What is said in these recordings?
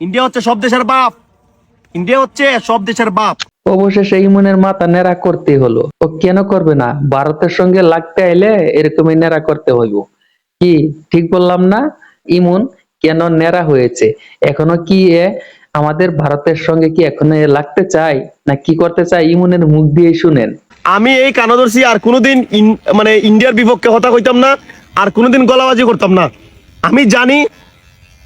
India হচ্ছে সব দেশের বাপ। ইন্ডিয়া হচ্ছে সব দেশের বাপ। অবশেষে ইমনের মাথা নেড়া করতে হলো। ও কেন করবে না? ভারতের সঙ্গে লাগতে আইলে এরকমই নেড়া করতে হইব। কি? ঠিক বললাম না? ইমন কেন নেড়া হয়েছে? এখনও কি এ আমাদের ভারতের সঙ্গে কি এখনও এ লাগতে চায়? না কি করতে চায়? ইমনের মুখ দিয়ে শুনেন। আমি এই কানাদর্শী আর কোনোদিন মানে ইন্ডিয়ার বিপক্ষে কথা কইতাম না আর কোনোদিন গলাবাজি করতাম না। আমি জানি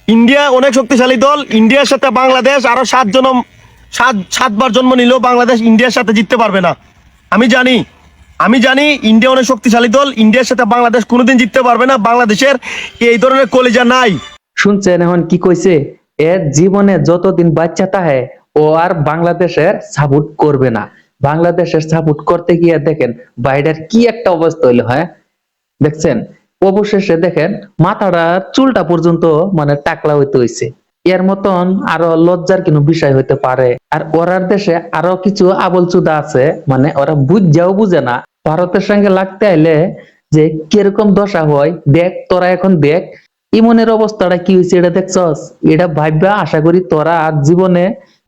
ইন্ডিয়া অনেক শক্তিশালী দল, ইন্ডিয়ার সাথে বাংলাদেশ আরও সাত জনম সাত, সাতবার জন্ম নিলেও বাংলাদেশ ইন্ডিয়ার সাথে জিততে পারবে না। আমি জানি আমি জানি ইন্ডিয়া অনেক শক্তিশালী দল, ইন্ডিয়ার সাথে বাংলাদেশ কোনোদিন জিততে পারবে না, বাংলাদেশের এই ধরনের কলিজা নাই। শুনছেন এখন কি কইছে? এর জীবনে যতদিন বাচ্চা তাহে ও আর বাংলাদেশের সাপোর্ট করবে না। বাংলাদেশের সাপোর্ট করতে গিয়ে দেখেন বাইরের কি একটা অবস্থা হইল হ্যাঁ? দেখছেন? অবশেষে দেখেন মাথাটা, চুলটা পর্যন্ত মানে টাকলা হইতে হইছে। এর মতন আরও লজ্জার কোনো বিষয় হইতে পারে। আর ওরার দেশে আরও কিছু আবল চুদা আছে মানে ওরা বুঝাও বুঝে না। ভারতের সঙ্গে লাগতে আইলে যে কীরকম দশা হয়, দেখ, তোরা এখন দেখ, ইমনের অবস্থাটা কি হয়েছে এটা দেখছস? এটা ভাববা আশা করি তোরা আর জীবনে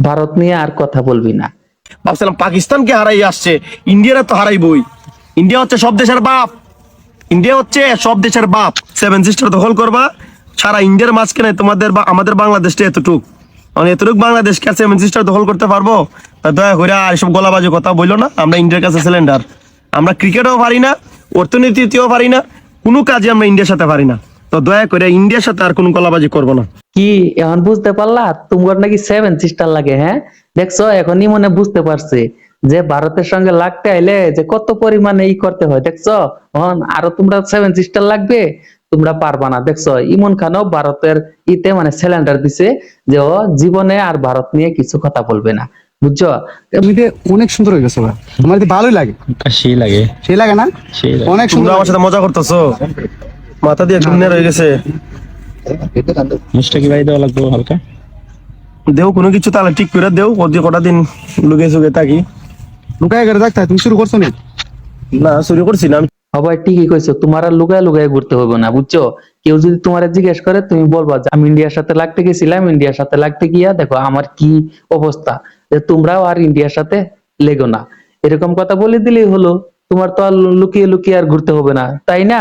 ভারত নিয়ে আর কথা বলবি না। ভাবছিলাম পাকিস্তানকে হারাই আসছে, ইন্ডিয়ারা তো হারাইবই। ইন্ডিয়া হচ্ছে সব দেশের বাপ। ইন্ডিয়া হচ্ছে সব দেশের বাপ। সেভেন সিস্টার দখল করবা। সারা ইন্ডিয়ার মাঝখানে তোমাদের বা আমাদের বাংলাদেশটা এতটুক। মানে এতটুক বাংলাদেশকে সেভেন সিস্টার দখল করতে পারব? দয়া করে আর এসব গলাবাজি কথা বলল না। আমরা ইন্ডিয়ার কাছে সিলিন্ডার আমরা ক্রিকেটও পারি না, অর্থনীতিতেও পারি না, কোনো কাজে আমরা ইন্ডিয়ার সাথে পারি না। তো দয়া করে ইন্ডিয়ার সাথে আর কোনো গলাবাজি করব না। কি, এখন বুঝতে পারলা? তোমার নাকি সেভেন সিস্টার লাগে হ্যাঁ? দেখছ, এখনই মনে বুঝতে পারছে। যে ভারতের সঙ্গে লাগতে আইলে যে কত পরিমাণে ই করতে হয় দেখছ? হন আরও তোমরা সেভেন সিস্টার লাগবে তোমরা পারবা না দেখছ? ইমন খানও ভারতের ইতে মানে সিলিন্ডার দিছে যে ও জীবনে আর ভারত নিয়ে কিছু কথা বলবে না বুঝছ? এমনিতে অনেক সুন্দর হয়ে গেছে ভাই আমার তো ভালোই লাগে। সেই লাগে। সেই লাগে না? অনেক সুন্দর আমার সাথে মজা করতেছো। মাথা দিয়ে রয়ে গেছে। মুসটা কি বাড়ি দেওয়া লাগবে হালকা? দেও কোনো কিছু তাহলে ঠিক করে দেও। ওদিকে কটা দিন লুকে সুগে থাকি। লুকায় করে থাকতে তুমি শুরু করছ নি না শুরু করছি না আমি সবাই ঠিকই কইছো। তোমার আর লুকায় লুকায় ঘুরতে হবে না বুঝছ? কেউ যদি তোমার জিজ্ঞেস করে তুমি বলবা যে আমি ইন্ডিয়ার সাথে লাগতে গেছিলাম ইন্ডিয়ার সাথে লাগতে গিয়া দেখো আমার কি অবস্থা। যে তোমরাও আর ইন্ডিয়ার সাথে লেগো না। এরকম কথা বলে দিলেই হলো। তোমার তো আর লুকিয়ে লুকিয়ে আর ঘুরতে হবে না তাই না?